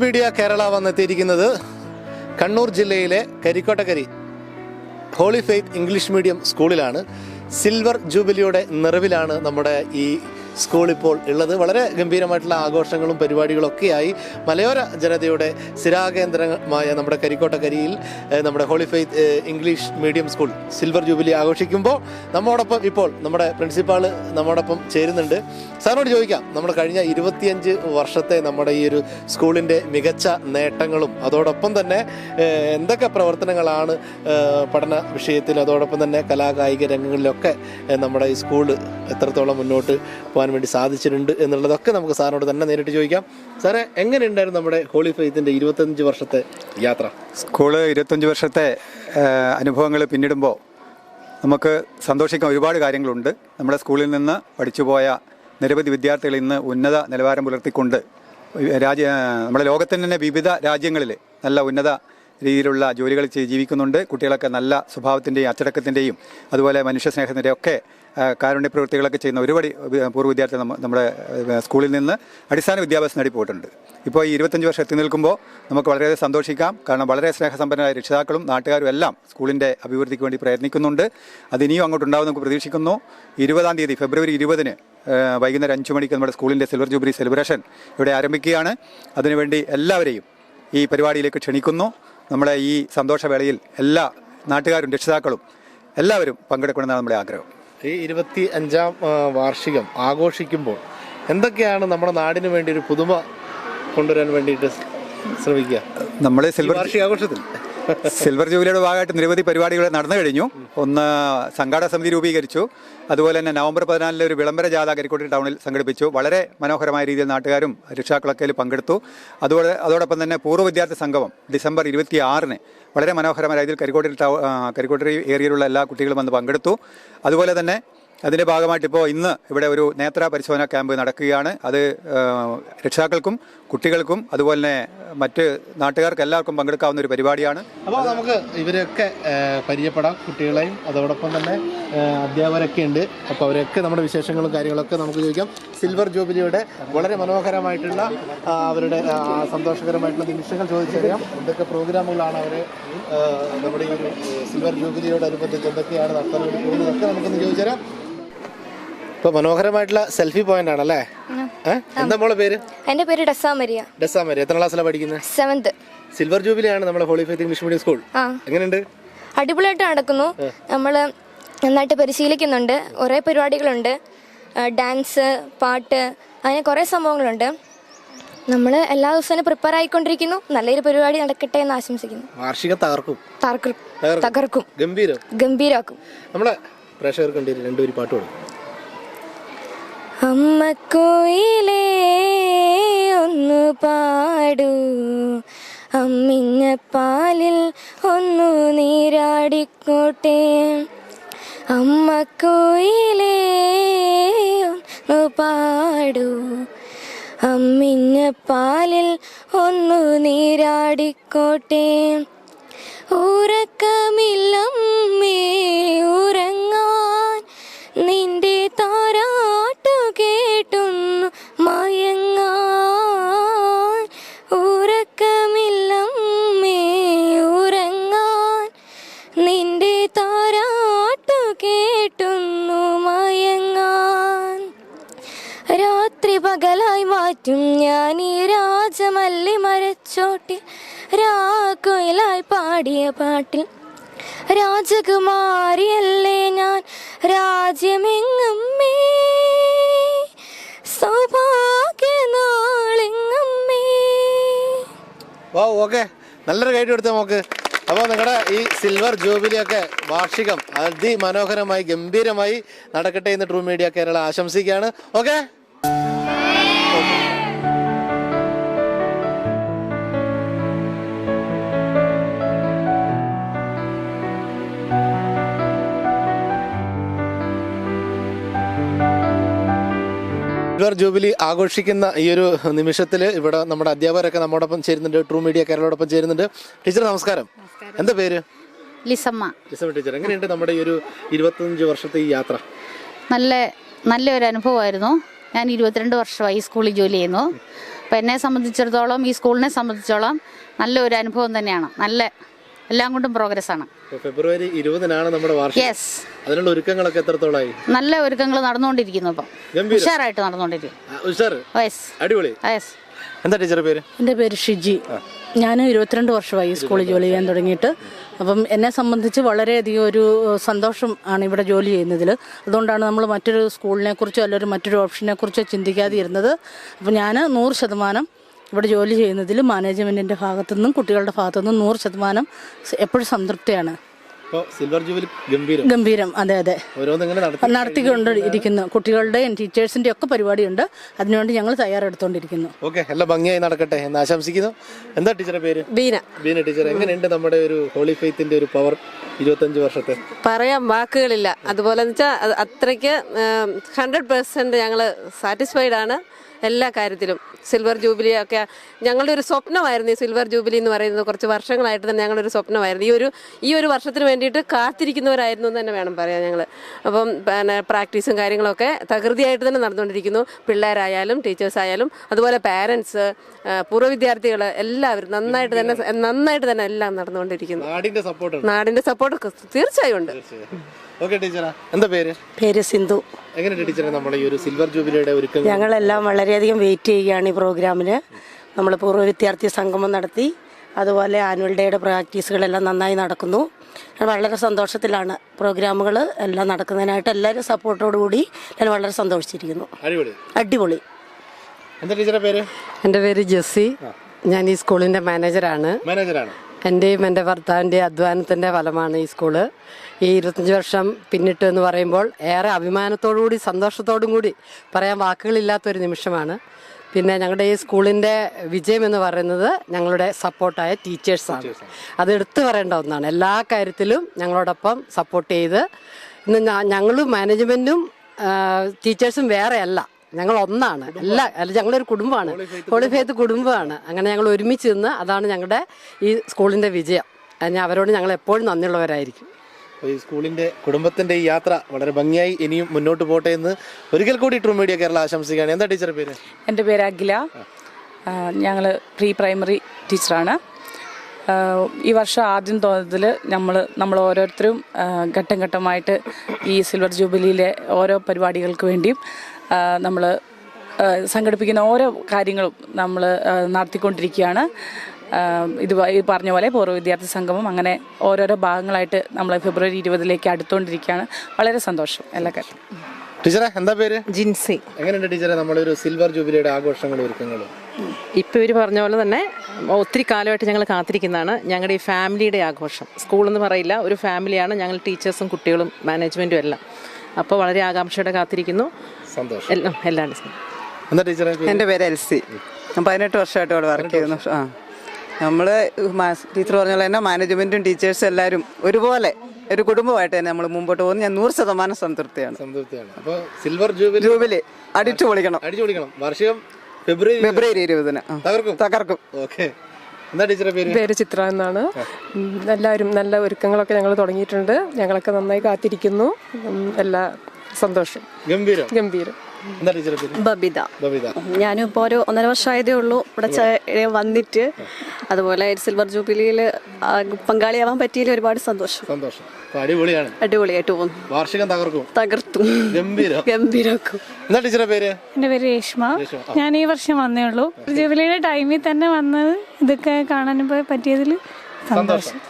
Media Kerala വന്നെത്തിയിരിക്കുന്നത് കണ്ണൂർ ജില്ലയിലെ Karikkottakkari holy faith English medium സ്കൂളിലാണ് സിൽവർ ജൂബിലിയുടെ നിറവിലാണ് നമ്മുടെ ഈ സ്കൂൾ ഇപ്പോൾ ഉള്ളത്. വളരെ ഗംഭീരമായിട്ടുള്ള ആഘോഷങ്ങളും പരിപാടികളൊക്കെയായി മലയോര ജനതയുടെ സ്ഥിരാകേന്ദ്രമായ നമ്മുടെ കരിക്കോട്ടക്കരിയിൽ നമ്മുടെ holy English medium school silver jubilee ആഘോഷിക്കുമ്പോൾ നമ്മോടൊപ്പം ഇപ്പോൾ നമ്മുടെ പ്രിൻസിപ്പാൾ നമ്മോടൊപ്പം ചേരുന്നുണ്ട്. സാറിനോട് ചോദിക്കാം നമ്മൾ കഴിഞ്ഞ ഇരുപത്തിയഞ്ച് വർഷത്തെ നമ്മുടെ ഈ ഒരു സ്കൂളിന്റെ മികച്ച നേട്ടങ്ങളും അതോടൊപ്പം തന്നെ എന്തൊക്കെ പ്രവർത്തനങ്ങളാണ് പഠന വിഷയത്തിൽ അതോടൊപ്പം തന്നെ കലാകായിക രംഗങ്ങളിലൊക്കെ നമ്മുടെ ഈ സ്കൂൾ എത്രത്തോളം മുന്നോട്ട് പോകാൻ വേണ്ടി സാധിച്ചിട്ടുണ്ട് എന്നുള്ളതൊക്കെ നമുക്ക് സാറിനോട് തന്നെ നേരിട്ട് ചോദിക്കാം. സാറേ എങ്ങനെയുണ്ടായിരുന്നു നമ്മുടെ ഹോളി ഫെയ്ത്തിന്റെ ഇരുപത്തഞ്ച് വർഷത്തെ യാത്ര? സ്കൂൾ ഇരുപത്തഞ്ച് വർഷത്തെ അനുഭവങ്ങൾ പിന്നിടുമ്പോൾ നമുക്ക് സന്തോഷിക്കാൻ ഒരുപാട് കാര്യങ്ങളുണ്ട്. നമ്മുടെ സ്കൂളിൽ നിന്ന് പഠിച്ചുപോയ നിരവധി വിദ്യാർത്ഥികൾ ഇന്ന് ഉന്നത നിലവാരം പുലർത്തിക്കൊണ്ട് രാജ്യ നമ്മുടെ ലോകത്തിന്റെ തന്നെ വിവിധ രാജ്യങ്ങളിൽ നല്ല ഉന്നത രീതിയിലുള്ള ജോലികൾ ജീവിക്കുന്നുണ്ട്. കുട്ടികളൊക്കെ നല്ല സ്വഭാവത്തിന്റെയും അച്ചടക്കത്തിന്റെയും അതുപോലെ മനുഷ്യസ്നേഹത്തിന്റെയും ഒക്കെ കാരുണ്യ പ്രവൃത്തികളൊക്കെ ചെയ്യുന്ന ഒരുപാട് പൂർവ വിദ്യാർത്ഥികൾ നമ്മുടെ സ്കൂളിൽ നിന്ന് അടിസ്ഥാന വിദ്യാഭ്യാസം നേടി പോയിട്ടുണ്ട് ഇപ്പോൾ ഈ ഇരുപത്തഞ്ച് വർഷം എത്തി നിൽക്കുമ്പോൾ നമുക്ക് വളരെയധികം സന്തോഷിക്കാം. കാരണം വളരെ സ്നേഹസമ്പന്നരായ രക്ഷിതാക്കളും നാട്ടുകാരും എല്ലാം സ്കൂളിന്റെ അഭിവൃദ്ധിക്ക് വേണ്ടി പ്രയത്നിക്കുന്നുണ്ട്. അത് ഇനിയും അങ്ങോട്ട് ഉണ്ടാവും നമുക്ക് പ്രതീക്ഷിക്കുന്നു. ഇരുപതാം തീയതി ഫെബ്രുവരി ഇരുപതിന് വൈകുന്നേരം അഞ്ച് മണിക്ക് നമ്മുടെ സ്കൂളിന്റെ സിൽവർ ജൂബിലി സെലിബ്രേഷൻ ഇവിടെ ആരംഭിക്കുകയാണ്. അതിനുവേണ്ടി എല്ലാവരെയും ഈ പരിപാടിയിലേക്ക് ക്ഷണിക്കുന്നു. നമ്മളെ ഈ സന്തോഷവേളയിൽ എല്ലാ നാട്ടുകാരും രക്ഷിതാക്കളും എല്ലാവരും പങ്കെടുക്കണമെന്നാണ് നമ്മുടെ ആഗ്രഹം. ഈ ഇരുപത്തി അഞ്ചാം വാർഷികം ആഘോഷിക്കുമ്പോൾ എന്തൊക്കെയാണ് നമ്മുടെ നാടിന് വേണ്ടി ഒരു പുതുമ കൊണ്ടുവരാൻ വേണ്ടിയിട്ട് ശ്രമിക്കുക? നമ്മളെ സിൽവർ വാർഷികാഘോഷത്തിൽ. സിൽവർ ജൂബിലിയുടെ ഭാഗമായിട്ട് നിരവധി പരിപാടികൾ നടന്നു കഴിഞ്ഞു. ഒന്ന് സംഘാടക സമിതി രൂപീകരിച്ചു. അതുപോലെ തന്നെ നവംബർ പതിനാലിലെ ഒരു വിളംബര ജാഥ കരിക്കോട്ടി ടൗണിൽ സംഘടിപ്പിച്ചു. വളരെ മനോഹരമായ രീതിയിൽ നാട്ടുകാരും രക്ഷാക്കളൊക്കെ പങ്കെടുത്തു. അതുപോലെ അതോടൊപ്പം തന്നെ പൂർവ വിദ്യാർത്ഥി സംഗമം ഡിസംബർ ഇരുപത്തി ആറിന് വളരെ മനോഹരമായ രീതിയിൽ കരിക്കോട്ടി കരിക്കോട്ടി ഏരിയയിലുള്ള എല്ലാ കുട്ടികളും വന്ന് പങ്കെടുത്തു. അതുപോലെ തന്നെ അതിന്റെ ഭാഗമായിട്ട് ഇപ്പോൾ ഇന്ന് ഇവിടെ ഒരു നേത്ര പരിശോധന ക്യാമ്പ് നടക്കുകയാണ്. അത് രക്ഷാക്കൾക്കും കുട്ടികൾക്കും അതുപോലെ തന്നെ മറ്റ് നാട്ടുകാർക്ക് എല്ലാവർക്കും പങ്കെടുക്കാവുന്ന ഒരു പരിപാടിയാണ്. അപ്പോൾ നമുക്ക് ഇവരെയൊക്കെ പരിചയപ്പെടാം കുട്ടികളെയും അതോടൊപ്പം തന്നെ അധ്യാപകരൊക്കെ ഉണ്ട്. അപ്പോൾ അവരൊക്കെ നമ്മുടെ വിശേഷങ്ങളും കാര്യങ്ങളൊക്കെ നമുക്ക് ചോദിക്കാം. സിൽവർ ജൂബിലിയുടെ വളരെ മനോഹരമായിട്ടുള്ള അവരുടെ സന്തോഷകരമായിട്ടുള്ള നിമിഷങ്ങൾ ചോദിച്ചറിയാം. എന്തൊക്കെ പ്രോഗ്രാമുകളാണ് അവർ നമ്മുടെ ഈ സിൽവർ ജൂബിലിയോടനുബന്ധിച്ച് എന്തൊക്കെയാണ് നടത്താൻ വേണ്ടി പോകുന്നതൊക്കെ നമുക്കൊന്ന് ചോദിച്ചുതരാം ഇപ്പോൾ മനോഹരമായിട്ടുള്ള സെൽഫി പോയിന്റ് ആണല്ലേ? എന്താ മോളെ പേര്? എന്റെ പേര് ഡസാമരിയ ഡസാമരിയ ഡെസാമരി എത്ര ക്ലാസ്സിലാണ് പഠിക്കുന്നത് സെവന്ത് സിൽവർ ജൂബിലി ആണ് നമ്മുടെ holy faith English medium school എങ്ങനെയുണ്ട്? അടിപൊളിയായിട്ട് നടക്കുന്നു. നമ്മൾ നന്നായിട്ട് പരിശീലിക്കുന്നുണ്ട്. കുറേ പരിപാടികളുണ്ട്. ഡാൻസ് പാട്ട് അങ്ങനെ കുറേ സംഭവങ്ങളുണ്ട്. നമ്മൾ എല്ലാ ദിവസവും പ്രിപ്പയർ ആയിക്കൊണ്ടിരിക്കുന്നു. നല്ലൊരു പരിപാടി നടക്കട്ടെ എന്ന് ആശംസിക്കുന്നു. വാർഷിക തകർക്കും. തകർക്കും. തകർക്കും. ഗംഭീരം. ഗംഭീരാക്കും. നമ്മളെ പ്രേക്ഷകർക്ക് വേണ്ടി രണ്ടുപേരും പാട്ട് കൊടുക്കും അമ്മക്കോയിലേ ഒന്ന് പാടൂ. അമ്മിഞ്ഞ പാലിൽ ഒന്നു നീരാടിക്കോട്ടെ. അമ്മക്കോയിലേ ഒന്ന് പാടൂ. അമ്മിഞ്ഞ പാലിൽ ഒന്നു നീരാടിക്കോട്ടെ. ഉറക്കമില്ലമ്മേ ഉറങ്ങാൻ നിന്റെ താരാട്ടു കേട്ടുന്നു. മയങ്ങാൻ ഉറക്കമില്ലമ്മേ ഉറങ്ങാൻ നിന്റെ താരാട്ടു കേട്ടുന്നു. മയങ്ങാൻ രാത്രി പകലായി മാറ്റും ഞാൻ ഈ രാജമല്ലി മരച്ചോട്ടിൽ രാക്കുയിലായി പാടിയ പാട്ടിൽ. രാജകുമാരിയല്ലേ ഞാൻ രാജ്യമെങ്ങമ്മേ ഓക്കെ. നല്ലൊരു ഗൈഡ് കൊടുത്ത നമുക്ക് അപ്പോൾ നിങ്ങളുടെ ഈ സിൽവർ ജൂബിലിയൊക്കെ വാർഷികം അതിമനോഹരമായി ഗംഭീരമായി നടക്കട്ടെ എന്ന് ട്രൂ മീഡിയ കേരള ആശംസിക്കുകയാണ്. ഓക്കെ? സിൽവർ ജൂബിലി ആഘോഷിക്കുന്ന ഈ ഒരു നിമിഷത്തിൽ ഇവിടെ നമ്മുടെ അധ്യാപകരൊക്കെ നമ്മോടൊപ്പം ചേരുന്നുണ്ട്. ട്രൂ മീഡിയ കേരളോടൊപ്പം ചേരുന്നുണ്ട്. ടീച്ചർ നമസ്കാരം. എന്താ പേര്? ലിസമ്മ. ലിസമ്മ ടീച്ചർ. എങ്ങനെയുണ്ട് നമ്മുടെ ഈ ഒരു ഇരുപത്തഞ്ച് വർഷത്തെ ഈ യാത്ര? നല്ല നല്ലൊരു അനുഭവമായിരുന്നു. ഞാൻ ഇരുപത്തിരണ്ട് വർഷമായി സ്കൂളിൽ ജോലി ചെയ്യുന്നു. അപ്പം എന്നെ സംബന്ധിച്ചിടത്തോളം ഈ സ്കൂളിനെ സംബന്ധിച്ചോളം നല്ലൊരു അനുഭവം തന്നെയാണ്. നല്ല എല്ലാം കൊണ്ടും പ്രോഗ്രസ് ആണ്. ഫെബ്രുവരി ഇരുപതിനാണ് നമ്മുടെ വാർഷികം. യെസ് അതിനുള്ള ഒരുക്കങ്ങളൊക്കെ എത്രത്തോളായി? നല്ല ഒരുക്കങ്ങൾ നടന്നുകൊണ്ടിരിക്കുന്നു ഇപ്പം. ഗംഭീരം. ഉഷാറായിട്ട് നടന്നുകൊണ്ടിരിക്കും അടിപൊളി. യെസ് എന്താ ടീച്ചറുടെ പേര്? എന്റെ പേര് ഷിജി. ഞാൻ ഇരുപത്തിരണ്ട് വർഷമായി സ്കൂളിൽ ജോലി ചെയ്യാൻ തുടങ്ങിയിട്ട്. അപ്പം എന്നെ സംബന്ധിച്ച് വളരെയധികം ഒരു സന്തോഷം ആണ് ഇവിടെ ജോലി ചെയ്യുന്നതിൽ. അതുകൊണ്ടാണ് നമ്മൾ മറ്റൊരു സ്കൂളിനെ കുറിച്ചോ അല്ലെങ്കിൽ മറ്റൊരു ഓപ്ഷനെ കുറിച്ചോ ചിന്തിക്കാതെ ഇരുന്നത് അപ്പം ഞാൻ നൂറ് ശതമാനം ഇവിടെ ജോലി ചെയ്യുന്നതിൽ മാനേജ്മെന്റിന്റെ ഭാഗത്തു നിന്നും കുട്ടികളുടെ ഭാഗത്തു നിന്നും നൂറ് ശതമാനം എപ്പോഴും സംതൃപ്തിയാണ്. സിൽവർ ജൂബിലി ഗംഭീരം. ഗംഭീരം. അതെ അതെ. ഓരോന്ന് ഇങ്ങനെ നടത്തി നടത്തിക്കൊണ്ട് ഇരിക്കുന്നു കുട്ടികളുടെയും ടീച്ചേഴ്സിന്റെ ഒക്കെ പരിപാടിയുണ്ട്. അതിനുവേണ്ടി ഞങ്ങൾ തയ്യാറെടുത്തോണ്ടിരിക്കുന്നു. ഓക്കെ എല്ലാം ഭംഗിയായി നടക്കട്ടെ എന്ന് ആശംസിക്കുന്നു. എന്താ ടീച്ചറെ പേര്? ബീന. ബീന ടീച്ചർ എങ്ങനെയുണ്ട് നമ്മുടെ ഒരു ഹോളി ഫെയ്ത്തിന്റെ ഒരു പവർ ഇരുപത്തഞ്ച് വർഷത്തെ? പറയാൻ വാക്കുകളില്ല. അതുപോലെ വെച്ചാൽ അത്രയ്ക്ക് ഹൺഡ്രഡ് പെർസെന്റ് ഞങ്ങൾ സാറ്റിസ്ഫൈഡ് ആണ്. എല്ലാ കാര്യത്തിലും. സിൽവർ ജൂബിലി ഒക്കെ ഞങ്ങളുടെ ഒരു സ്വപ്നമായിരുന്നു ഈ സിൽവർ ജൂബിലി എന്ന് പറയുന്നത്. കുറച്ച് വർഷങ്ങളായിട്ട് തന്നെ ഞങ്ങളുടെ ഒരു സ്വപ്നമായിരുന്നു. ഈ ഒരു ഈ ഒരു വർഷത്തിന് വേണ്ടിയിട്ട് കാത്തിരിക്കുന്നവരായിരുന്നു എന്ന് തന്നെ വേണം പറയാൻ ഞങ്ങൾ അപ്പം പിന്നെ പ്രാക്ടീസും കാര്യങ്ങളൊക്കെ തകൃതിയായിട്ട് തന്നെ നടന്നുകൊണ്ടിരിക്കുന്നു. പിള്ളേരായാലും ടീച്ചേഴ്സായാലും അതുപോലെ പാരൻസ് പൂർവ വിദ്യാർത്ഥികൾ എല്ലാവരും നന്നായിട്ട് തന്നെ നന്നായിട്ട് തന്നെ എല്ലാം നടന്നുകൊണ്ടിരിക്കുന്നു. നാടിന്റെ സപ്പോർട്ട് നാടിന്റെ സപ്പോർട്ട് തീർച്ചയായും ഉണ്ട്. ഓക്കെ ടീച്ചറാ എന്താ പേര്? പേര് സിന്ധു. എങ്ങനെയുണ്ട് ടീച്ചറെ നമ്മൾ ഈ ഒരു സിൽവർ ജൂബിലിയുടെ ഒരുക്കങ്ങൾ? ഞങ്ങളെല്ലാം വളരെയധികം വെയിറ്റ് ചെയ്യുകയാണ് ഈ പ്രോഗ്രാമിന്. നമ്മൾ പൂർവ വിദ്യാർത്ഥി സംഗമം നടത്തി അതുപോലെ ആനുവൽ ഡേയുടെ പ്രാക്ടീസുകളെല്ലാം നന്നായി നടക്കുന്നു. ഞാൻ വളരെ സന്തോഷത്തിലാണ് പ്രോഗ്രാമുകൾ എല്ലാം നടക്കുന്നതിനായിട്ട് എല്ലാവരും സപ്പോർട്ടോടുകൂടി ഞാൻ വളരെ സന്തോഷിച്ചിരിക്കുന്നു. അടിപൊളി. അടിപൊളി. എന്താ ടീച്ചറെ പേര്? എന്റെ പേര് ജെസ്സി. ഞാൻ ഈ സ്കൂളിന്റെ മാനേജറാണ്. മാനേജറാണ്. എന്റെയും എന്റെ ഭർത്താവിന്റെ അധ്വാനത്തിന്റെ ഫലമാണ് ഈ സ്കൂൾ. ഈ ഇരുപത്തഞ്ച് വർഷം പിന്നിട്ട് എന്ന് പറയുമ്പോൾ ഏറെ അഭിമാനത്തോടുകൂടി സന്തോഷത്തോടും കൂടി പറയാൻ വാക്കുകളില്ലാത്തൊരു നിമിഷമാണ്. പിന്നെ ഞങ്ങളുടെ ഈ സ്കൂളിന്റെ വിജയം എന്ന് പറയുന്നത് ഞങ്ങളുടെ സപ്പോർട്ടായ ടീച്ചേഴ്സാണ്. അത് എടുത്തു പറയേണ്ട ഒന്നാണ്. എല്ലാ കാര്യത്തിലും ഞങ്ങളോടൊപ്പം സപ്പോർട്ട് ചെയ്ത് ഇന്ന് ഞങ്ങളും മാനേജ്മെന്റും ടീച്ചേഴ്സും വേറെയല്ല ഞങ്ങൾ ഒന്നാണ്. അല്ല അല്ല ഞങ്ങളൊരു കുടുംബമാണ്. ഹോളിഫേത്ത് കുടുംബമാണ്. അങ്ങനെ ഞങ്ങൾ ഒരുമിച്ച് നിന്ന് അതാണ് ഞങ്ങളുടെ ഈ സ്കൂളിന്റെ വിജയം. അതിന് അവരോട് ഞങ്ങൾ എപ്പോഴും നന്ദിയുള്ളവരായിരിക്കും. ഈ സ്കൂളിന്റെ കുടുംബത്തിന്റെ ഈ യാത്ര വളരെ ഭംഗിയായി ഇനിയും മുന്നോട്ട് പോട്ടെ എന്ന് ഒരിക്കൽ കൂടി ട്രൂ മീഡിയ കേരള ആശംസിക്കുകയാണ്. എന്താ ടീച്ചർ പേര്? എന്റെ പേര് അഖില. ഞങ്ങൾ പ്രീ പ്രൈമറി ടീച്ചറാണ്. ഈ വർഷം ആദ്യം തോന്നതിൽ നമ്മൾ നമ്മൾ ഓരോരുത്തരും ഘട്ടം ഘട്ടമായിട്ട് ഈ സിൽവർ ജൂബിലിയിലെ ഓരോ പരിപാടികൾക്ക് വേണ്ടിയും നമ്മൾ സംഘടിപ്പിക്കുന്ന ഓരോ കാര്യങ്ങളും നമ്മൾ നടത്തിക്കൊണ്ടിരിക്കുകയാണ്. ഇത് ഈ പറഞ്ഞ പോലെ പൂർവ വിദ്യാർത്ഥി സംഗമം അങ്ങനെ ഓരോരോ ഭാഗങ്ങളായിട്ട് നമ്മൾ ഫെബ്രുവരി ഇരുപതിലേക്ക് അടുത്തുകൊണ്ടിരിക്കുകയാണ് വളരെ സന്തോഷം. എല്ലാ കാര്യം. ടീച്ചറെ എന്താ പേര്? ജിൻസി. എങ്ങനെയുണ്ട് ടീച്ചറെ നമ്മളൊരു ഒരു സിൽവർ ജൂബിലിയുടെ ആഘോഷങ്ങളും ഒരുക്കങ്ങളും? ഇപ്പോൾ ഇവർ പറഞ്ഞ പോലെ തന്നെ ഒത്തിരി കാലമായിട്ട് ഞങ്ങൾ കാത്തിരിക്കുന്നതാണ്. ഞങ്ങളുടെ ഈ ഫാമിലിയുടെ ആഘോഷം. സ്കൂളെന്ന് പറയില്ല ഒരു ഫാമിലിയാണ് ഞങ്ങൾ ടീച്ചേഴ്സും കുട്ടികളും മാനേജ്മെന്റും എല്ലാം. അപ്പോൾ വളരെ ആകാംക്ഷയോടെ കാത്തിരിക്കുന്നു. സന്തോഷം. എല്ലാം എല്ലാം എന്താ ടീച്ചറെ പേര്? എന്റെ പേര് എൽസി. ഞാൻ പതിനെട്ട് വർഷമായിട്ട് ഇവിടെ വർക്ക് ചെയ്യുന്നു. ആ. നമ്മൾ ടീച്ചർ പറഞ്ഞ പോലെ തന്നെ മാനേജ്മെന്റും ടീച്ചേഴ്സും എല്ലാവരും ഒരുപോലെ ഒരു കുടുംബമായിട്ട് തന്നെ നമ്മൾ മുമ്പോട്ട് പോകുന്നു. ഞാൻ നൂറ് ശതമാനം സംതൃപ്തിയാണ്. സംതൃപ്തിയാണ്. അപ്പോൾ സിൽവർ ജൂബിലി ജൂബിലി. അടിച്ചു പൊളിക്കണം. അടിച്ചു പൊളിക്കണം. വാർഷികം ഫെബ്രുവരി ഫെബ്രുവരി ഇരുപതിന്. തകർക്കും. തകർക്കും. ഓക്കെ. എന്താ ടീച്ചറെ പേര്? പേര് ചിത്ര എന്നാണ്. എല്ലാവരും നല്ല ഒരുക്കങ്ങളൊക്കെ ഞങ്ങൾ തുടങ്ങിയിട്ടുണ്ട്. ഞങ്ങളൊക്കെ നന്നായി കാത്തിരിക്കുന്നു. എല്ലാ സന്തോഷം. ഗംഭീരം. ഗംഭീരം. എന്താ ടീച്ചറെ പേര്? ബബിത. ബബിത. ഞാനും ഇപ്പോൾ ഒരു ഒന്നര വർഷമായതേ ഉള്ളൂ. ഇവിടെ വന്നിട്ട്. അതുപോലെ സിൽവർ ജൂബിലിയിൽ പങ്കാളിയാവാൻ പറ്റിയതിൽ ഒരുപാട് സന്തോഷം. സന്തോഷം. അടിപൊളിയാണ്. അടിപൊളിയായിട്ട് പോകുന്നു. വാർഷികം തകർക്കും. തകർത്തും. ഗംഭീരം. ഗംഭീരാക്കും. എന്താ ടീച്ചറെ പേര്? എന്റെ പേര് രേഷ്മ. ഞാൻ ഈ വർഷം വന്നേ ഉള്ളൂ. ജൂബിലിയുടെ ടൈമിൽ തന്നെ വന്നത് ഇതൊക്കെ കാണാൻ പോയി പറ്റിയതിൽ സന്തോഷം.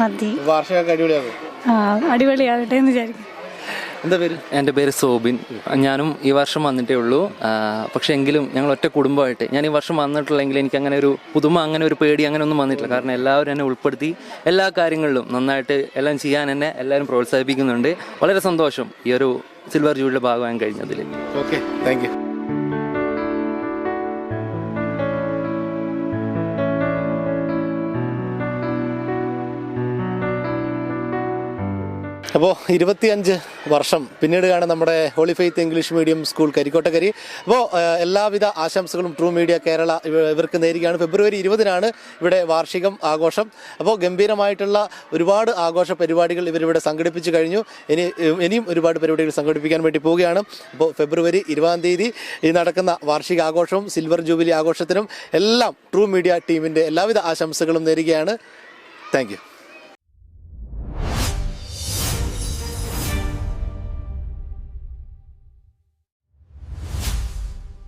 മതി. വാർഷികം അടിപൊളിയാകും. ആ അടിപൊളിയാകട്ടെ എന്ന് വിചാരിക്കും എന്താ പേര്? എന്റെ പേര് സോബിൻ. ഞാനും ഈ വർഷം വന്നിട്ടേ ഉള്ളൂ. പക്ഷെ എങ്കിലും ഞങ്ങൾ ഒറ്റ കുടുംബമായിട്ട്. ഞാൻ ഈ വർഷം വന്നിട്ടുള്ളെങ്കിൽ എനിക്ക് അങ്ങനെ ഒരു പുതുമ അങ്ങനെ ഒരു പേടി അങ്ങനെ ഒന്നും വന്നിട്ടില്ല. കാരണം എല്ലാവരും എന്നെ ഉൾപ്പെടുത്തി എല്ലാ കാര്യങ്ങളിലും നന്നായിട്ട് എല്ലാം ചെയ്യാൻ എന്നെ എല്ലാവരും പ്രോത്സാഹിപ്പിക്കുന്നുണ്ട്. വളരെ സന്തോഷം ഈ ഒരു സിൽവർ ജൂബിലിയുടെ ഭാഗമാകാൻ കഴിഞ്ഞതിൽ. ഓക്കെ താങ്ക് അപ്പോൾ ഇരുപത്തിയഞ്ച് വർഷം പിന്നീടാണ് നമ്മുടെ holy faith English medium school Karikkottakkari അപ്പോൾ എല്ലാവിധ ആശംസകളും ട്രൂ മീഡിയ കേരള ഇവർക്ക് നേരുകയാണ്. ഫെബ്രുവരി ഇരുപതിനാണ് ഇവിടെ വാർഷികം ആഘോഷം. അപ്പോൾ ഗംഭീരമായിട്ടുള്ള ഒരുപാട് ആഘോഷ പരിപാടികൾ ഇവരിവിടെ സംഘടിപ്പിച്ചു കഴിഞ്ഞു. ഇനി ഇനിയും ഒരുപാട് പരിപാടികൾ സംഘടിപ്പിക്കാൻ വേണ്ടി പോവുകയാണ്. അപ്പോൾ ഫെബ്രുവരി ഇരുപതാം തീയതി ഈ നടക്കുന്ന വാർഷിക ആഘോഷവും സിൽവർ ജൂബിലി ആഘോഷത്തിനും എല്ലാം ട്രൂ മീഡിയ ടീമിന്റെ എല്ലാവിധ ആശംസകളും നേരുകയാണ്. താങ്ക്